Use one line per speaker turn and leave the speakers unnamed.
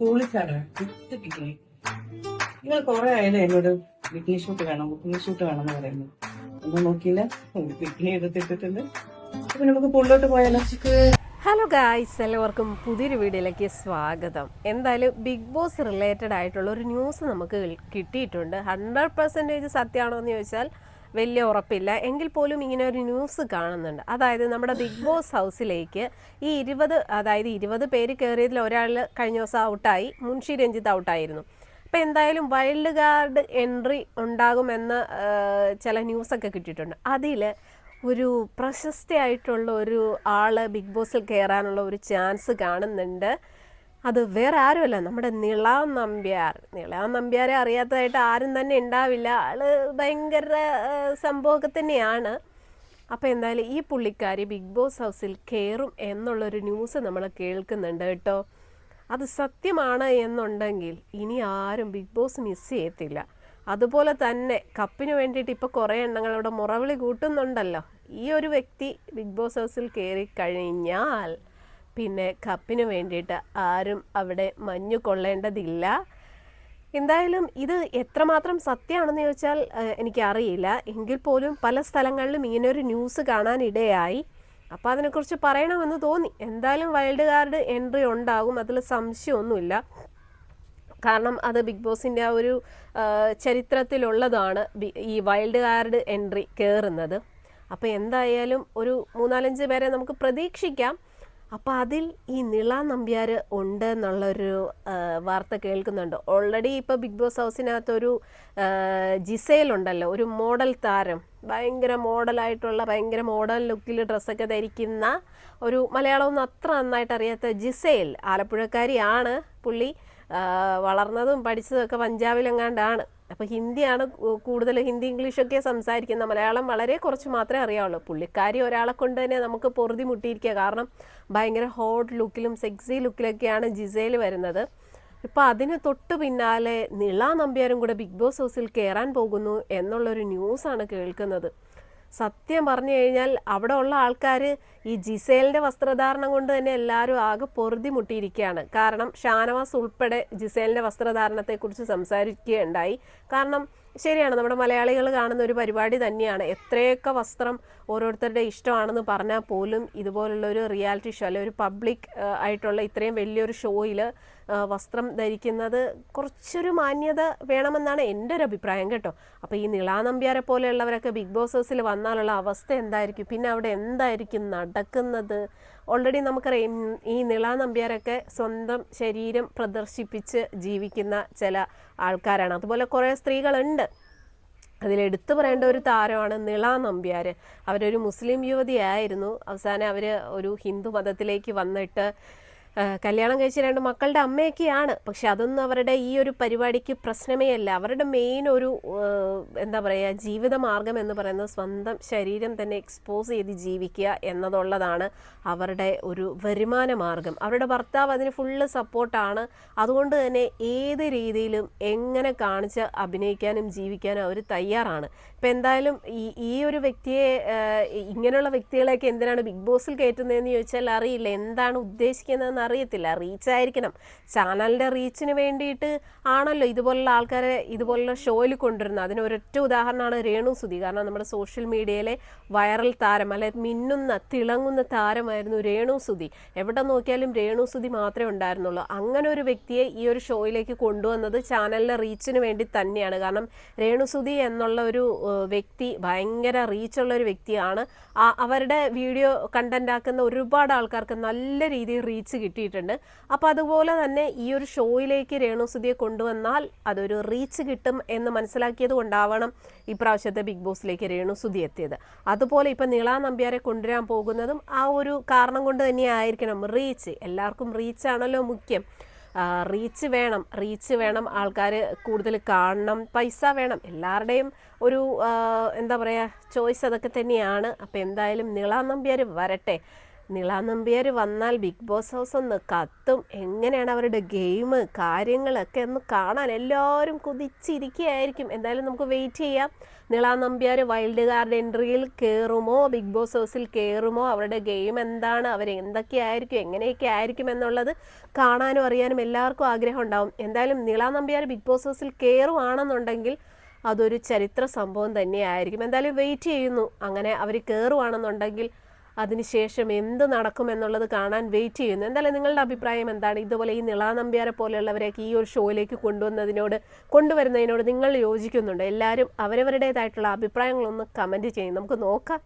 പൊളിച്ചാണ്. കിട്ടി നിങ്ങൾ കുറെ ആയാലും എന്നോട് ബിക്കിനി ഷൂട്ട് വേണം ബുക്കിംഗ് ഷൂട്ട് വേണം എന്ന് പറയുന്നു. ഒന്നും നോക്കിയില്ല. ബിക്കിനി എടുത്തിട്ടിട്ടുണ്ട് അപ്പൊ നമുക്ക് പുള്ളോട്ട് പോയാലോ?
ഹലോ ഗായ്സ് എല്ലാവർക്കും പുതിയൊരു വീഡിയോയിലേക്ക് സ്വാഗതം. എന്തായാലും ബിഗ് ബോസ് റിലേറ്റഡ് ആയിട്ടുള്ള ഒരു ന്യൂസ് നമുക്ക് കിട്ടിയിട്ടുണ്ട്. ഹൺഡ്രഡ് പെർസെന്റേജ് സത്യമാണോ എന്ന് ചോദിച്ചാൽ വലിയ ഉറപ്പില്ല. എങ്കിൽ പോലും ഇങ്ങനെ ഒരു ന്യൂസ് കാണുന്നുണ്ട്. അതായത് നമ്മുടെ ബിഗ് ബോസ് ഹൗസിലേക്ക് ഈ ഇരുപത് അതായത് ഇരുപത് പേര് കയറിയതിൽ ഒരാൾ കഴിഞ്ഞ ദിവസം ഔട്ടായി മുൻഷി രഞ്ജിത്ത് ഔട്ടായിരുന്നു അപ്പോൾ എന്തായാലും വൈൽഡ് കാർഡ് എൻട്രി ഉണ്ടാകുമെന്ന് ചില ന്യൂസൊക്കെ കിട്ടിയിട്ടുണ്ട്. അതിൽ ഒരു പ്രശസ്തയായിട്ടുള്ള ഒരു ആൾ ബിഗ് ബോസിൽ കയറാനുള്ള ഒരു ചാൻസ് കാണുന്നുണ്ട്. അത് വേറെ ആരുമല്ല. നമ്മുടെ നിള നമ്പ്യാർ. നിള നമ്പ്യാരെ അറിയാത്തതായിട്ട് ആരും തന്നെ ഉണ്ടാവില്ല. ആൾ ഭയങ്കര സംഭവമൊക്കെ തന്നെയാണ്. അപ്പോൾ എന്തായാലും ഈ പുള്ളിക്കാരി ബിഗ് ബോസ് ഹൗസിൽ കയറും എന്നുള്ളൊരു ന്യൂസ് നമ്മൾ കേൾക്കുന്നുണ്ട് കേട്ടോ. അത് സത്യമാണ് എന്നുണ്ടെങ്കിൽ ഇനി ആരും ബിഗ് ബോസ് മിസ് ചെയ്യത്തില്ല. അതുപോലെ തന്നെ കപ്പിന് വേണ്ടിയിട്ട് ഇപ്പോൾ കുറേ എണ്ണങ്ങൾ അവിടെ മുറവിളി കൂട്ടുന്നുണ്ടല്ലോ. ഈ ഒരു വ്യക്തി ബിഗ് ബോസ് ഹൗസിൽ കയറി കഴിഞ്ഞാൽ പിന്നെ കപ്പിന് വേണ്ടിയിട്ട് ആരും അവിടെ മഞ്ഞു കൊള്ളേണ്ടതില്ല. എന്തായാലും ഇത് എത്രമാത്രം സത്യമാണെന്ന് ചോദിച്ചാൽ എനിക്കറിയില്ല. എങ്കിൽ പോലും പല സ്ഥലങ്ങളിലും ഇങ്ങനൊരു ന്യൂസ് കാണാനിടയായി. അപ്പോൾ അതിനെക്കുറിച്ച് പറയണമെന്ന് തോന്നി. എന്തായാലും വൈൽഡ് കാർഡ് എൻട്രി ഉണ്ടാകും അതിൽ സംശയമൊന്നുമില്ല. കാരണം അത് ബിഗ് ബോസിന്റെ ആ ഒരു ചരിത്രത്തിലുള്ളതാണ് ഈ വൈൽഡ് കാർഡ് എൻട്രി കയറുന്നത്. അപ്പോൾ എന്തായാലും ഒരു മൂന്നാലഞ്ച് പേരെ നമുക്ക് പ്രതീക്ഷിക്കാം. അപ്പോൾ അതിൽ ഈ നിള നമ്പ്യാർ ഉണ്ട് എന്നുള്ളൊരു വാർത്ത കേൾക്കുന്നുണ്ട്. ഓൾറെഡി ഇപ്പോൾ ബിഗ് ബോസ് ഹൗസിനകത്തൊരു ജിസയിലുണ്ടല്ലോ ഒരു മോഡൽ താരം. ഭയങ്കര മോഡലായിട്ടുള്ള ഭയങ്കര മോഡൽ ലുക്കിൽ ഡ്രസ്സൊക്കെ ധരിക്കുന്ന ഒരു മലയാളമൊന്നും അത്ര നന്നായിട്ട് അറിയാത്ത ജിസയിൽ ആലപ്പുഴക്കാരിയാണ്. പുള്ളി വളർന്നതും പഠിച്ചതും ഒക്കെ പഞ്ചാബിലെങ്ങാണ്ടാണ്. അപ്പോൾ ഹിന്ദിയാണ് കൂടുതൽ ഹിന്ദി ഇംഗ്ലീഷൊക്കെ സംസാരിക്കുന്നത്. മലയാളം വളരെ കുറച്ച് മാത്രമേ അറിയാവുള്ളൂ. പുള്ളിക്കാരി ഒരാളെ കൊണ്ട് തന്നെ നമുക്ക് പൊറുതി മുട്ടിയിരിക്കുക. കാരണം ഭയങ്കര ഹോട്ട് ലുക്കിലും സെക്സി ലുക്കിലൊക്കെയാണ് ജിസയിൽ വരുന്നത്. ഇപ്പോൾ അതിന് തൊട്ട് പിന്നാലെ നിള നമ്പ്യാരും കൂടെ ബിഗ് ബോസ് ഹൗസിൽ കയറാൻ പോകുന്നു എന്നുള്ളൊരു ന്യൂസാണ് കേൾക്കുന്നത്. സത്യം പറഞ്ഞു കഴിഞ്ഞാൽ അവിടെ ഉള്ള ആൾക്കാർ ഈ ജിസേലിന്റെ വസ്ത്രധാരണം കൊണ്ട് തന്നെ എല്ലാവരും ആകെ പൊറുതി മുട്ടിയിരിക്കുകയാണ്. കാരണം ഷാനവാസ് ഉൾപ്പെടെ ജിസേലിന്റെ വസ്ത്രധാരണത്തെക്കുറിച്ച് സംസാരിക്കുകയുണ്ടായി. കാരണം ശരിയാണ് നമ്മുടെ മലയാളികൾ കാണുന്ന ഒരു പരിപാടി തന്നെയാണ്. എത്രയൊക്കെ വസ്ത്രം ഓരോരുത്തരുടെ ഇഷ്ടമാണെന്ന് പറഞ്ഞാൽ പോലും ഇതുപോലുള്ള ഒരു റിയാലിറ്റി ഷോ അല്ലെങ്കിൽ ഒരു പബ്ലിക് ആയിട്ടുള്ള ഇത്രയും വലിയൊരു ഷോയിൽ വസ്ത്രം ധരിക്കുന്നത് കുറച്ചൊരു മാന്യത വേണമെന്നാണ് എന്റെ ഒരു അഭിപ്രായം കേട്ടോ. അപ്പോൾ ഈ നിളാ നമ്പ്യാരെ പോലെയുള്ളവരൊക്കെ ബിഗ് ബോസ് ഹൗസിൽ വന്നാലുള്ള അവസ്ഥ എന്തായിരിക്കും? പിന്നെ അവിടെ എന്തായിരിക്കും നടക്കുന്നത്? ഓൾറെഡി നമുക്കറിയാം ഈ നിളാ നമ്പ്യാരൊക്കെ സ്വന്തം ശരീരം പ്രദർശിപ്പിച്ച് ജീവിക്കുന്ന ചില ആൾക്കാരാണ്. അതുപോലെ കുറേ സ്ത്രീകളുണ്ട്. അതിലെടുത്തു പറയേണ്ട ഒരു താരമാണ് നിള നമ്പ്യാർ. അവരൊരു മുസ്ലിം യുവതിയായിരുന്നു. അവസാനം അവർ ഒരു ഹിന്ദു മതത്തിലേക്ക് വന്നിട്ട് കല്യാണം കഴിച്ച രണ്ട് മക്കളുടെ അമ്മയൊക്കെയാണ്. പക്ഷെ അതൊന്നും അവരുടെ ഈ ഒരു പരിപാടിക്ക് പ്രശ്നമേ അല്ല. അവരുടെ മെയിൻ ഒരു എന്താ പറയുക ജീവിത മാർഗം എന്ന് പറയുന്നത് സ്വന്തം ശരീരം തന്നെ എക്സ്പോസ് ചെയ്ത് ജീവിക്കുക എന്നതുള്ളതാണ് അവരുടെ ഒരു വരുമാന മാർഗം. അവരുടെ ഭർത്താവ് അതിന് ഫുള്ള് സപ്പോർട്ടാണ് അതുകൊണ്ട് തന്നെ ഏത് രീതിയിലും എങ്ങനെ കാണിച്ച് അഭിനയിക്കാനും ജീവിക്കാനും അവർ തയ്യാറാണ്. ഇപ്പം എന്തായാലും ഈ ഈ ഒരു വ്യക്തിയെ ഇങ്ങനെയുള്ള വ്യക്തികളെയൊക്കെ എന്തിനാണ് ബിഗ് ബോസിൽ കയറ്റുന്നതെന്ന് ചോദിച്ചാൽ അറിയില്ല. എന്താണ് ഉദ്ദേശിക്കുന്നതെന്ന് അറിയത്തില്ല. റീച്ച് ആയിരിക്കണം. ചാനലിന്റെ റീച്ചിന് വേണ്ടിയിട്ട് ആണല്ലോ ഇതുപോലുള്ള ആൾക്കാരെ ഇതുപോലുള്ള ഷോയിൽ കൊണ്ടുവരുന്നത്. അതിന് ഒരൊറ്റ ഉദാഹരണമാണ് രേണു സുധി. കാരണം നമ്മുടെ സോഷ്യൽ മീഡിയയിലെ വൈറൽ താരം അല്ലെ മിന്നുന്ന തിളങ്ങുന്ന താരമായിരുന്നു രേണു സുധി. എവിടെ നോക്കിയാലും രേണു സുധി മാത്രമേ ഉണ്ടായിരുന്നുള്ളൂ. അങ്ങനെ ഒരു വ്യക്തിയെ ഈ ഒരു ഷോയിലേക്ക് കൊണ്ടുവന്നത് ചാനലിലെ റീച്ചിന് വേണ്ടി തന്നെയാണ്. കാരണം രേണു സുധി എന്നുള്ള ഒരു വ്യക്തി ഭയങ്കര റീച്ചുള്ള ഒരു വ്യക്തിയാണ്. അവരുടെ വീഡിയോ കണ്ടന്റ് ആക്കുന്ന ഒരുപാട് ആൾക്കാർക്ക് നല്ല രീതിയിൽ റീച്ച് കിട്ടിയിട്ടുണ്ട്. അപ്പോൾ അതുപോലെ തന്നെ ഈ ഒരു ഷോയിലേക്ക് രേണുസുതിയെ കൊണ്ടുവന്നാൽ അതൊരു റീച്ച് കിട്ടും എന്ന് മനസ്സിലാക്കിയത് കൊണ്ടാവണം ഈ പ്രാവശ്യത്തെ ബിഗ് ബോസിലേക്ക് രേണുസുതി എത്തിയത്. അതുപോലെ ഇപ്പം നീളാ നമ്പ്യാരെ കൊണ്ടുവരാൻ പോകുന്നതും ആ ഒരു കാരണം കൊണ്ട് തന്നെയായിരിക്കണം റീച്ച് എല്ലാവർക്കും റീച്ചാണല്ലോ മുഖ്യം. റീച്ച് വേണം റീച്ച് വേണം ആൾക്കാർ കൂടുതൽ കാണണം പൈസ വേണം. എല്ലാവരുടെയും ഒരു എന്താ പറയുക ചോയ്സ് അതൊക്കെ തന്നെയാണ്. അപ്പോൾ എന്തായാലും നിള നമ്പ്യാർ വരട്ടെ. നിള നമ്പ്യാർ വന്നാൽ ബിഗ് ബോസ് ഹൗസ് ഒന്ന് കത്തും. എങ്ങനെയാണ് അവരുടെ ഗെയിം കാര്യങ്ങളൊക്കെ ഒന്ന് കാണാൻ എല്ലാവരും കുതിച്ചിരിക്കുകയായിരിക്കും. എന്തായാലും നമുക്ക് വെയിറ്റ് ചെയ്യാം. നിളാനമ്പിയാർ വൈൽഡ് കാർഡ് എൻട്രിയിൽ കയറുമോ ബിഗ് ബോസ് ഹൗസിൽ കയറുമോ അവരുടെ ഗെയിം എന്താണ്? അവർ എന്തൊക്കെയായിരിക്കും? എങ്ങനെയൊക്കെ ആയിരിക്കും എന്നുള്ളത് കാണാനും അറിയാനും എല്ലാവർക്കും ആഗ്രഹം ഉണ്ടാവും. എന്തായാലും നിളാനമ്പിയാർ ബിഗ് ബോസ് ഹൗസിൽ കയറുവാണെന്നുണ്ടെങ്കിൽ അതൊരു ചരിത്ര സംഭവം തന്നെയായിരിക്കും. എന്തായാലും വെയിറ്റ് ചെയ്യുന്നു. അങ്ങനെ അവർ കയറുവാണെന്നുണ്ടെങ്കിൽ അതിനുശേഷം എന്ത് നടക്കുമെന്നുള്ളത് കാണാൻ വെയിറ്റ് ചെയ്യുന്നു. എന്തായാലും നിങ്ങളുടെ അഭിപ്രായം എന്താണ്? ഇതുപോലെ ഈ നിളാ നമ്പ്യാരെ പോലെയുള്ളവരെയൊക്കെ ഈ ഒരു ഷോയിലേക്ക് കൊണ്ടുവന്നതിനോട് കൊണ്ടുവരുന്നതിനോട് നിങ്ങൾ യോജിക്കുന്നുണ്ട്? എല്ലാവരും അവരവരുടേതായിട്ടുള്ള അഭിപ്രായങ്ങളൊന്ന് കമന്റ് ചെയ്യും. നമുക്ക് നോക്കാം.